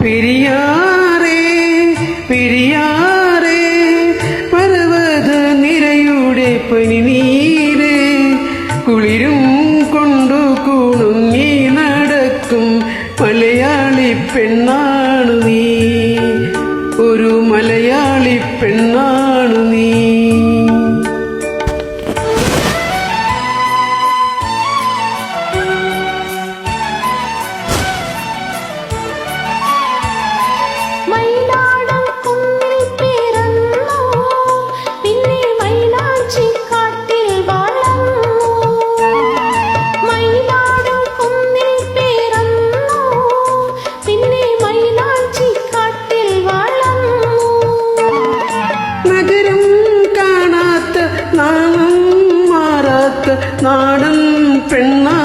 പെരിയാറേ പെരിയാറേ പർവത നിരയുടെ പനിനീരേ കുളിരും കൊണ്ടു കുണുങ്ങി നടക്കും മലയാളി പെണ്ണാണു നീ. ഒരു മലയാളി പെണ്ണാണു നീ. நாடும் பெண்ணா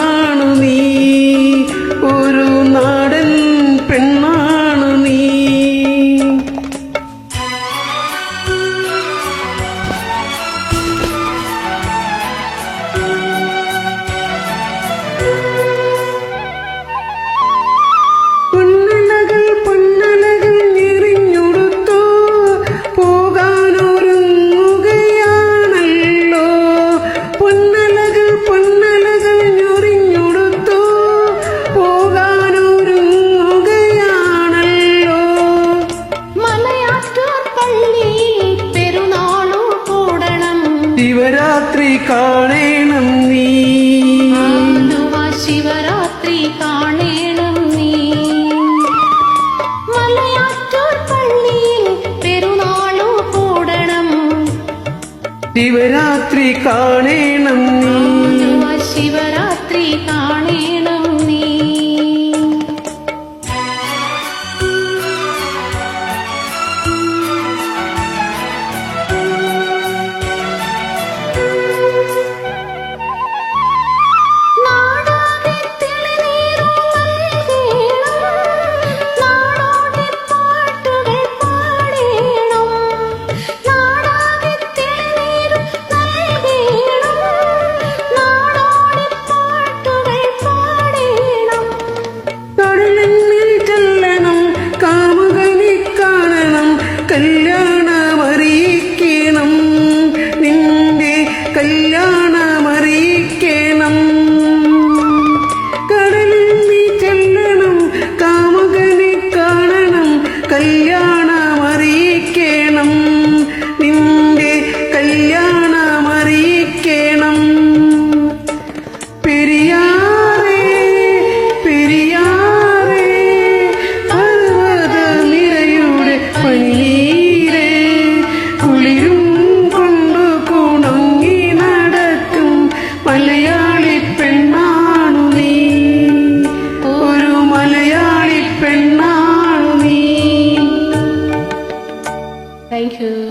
കാണേണം നീ. ശിവരാത്രി കാണേണം നീ. മലയാറ്റൂർ പള്ളിയിൽ പെരുന്നാളോ കൂടണം. ശിവരാത്രി കാണേണം നീ. Shivaratri കാണേണം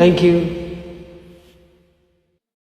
Thank you.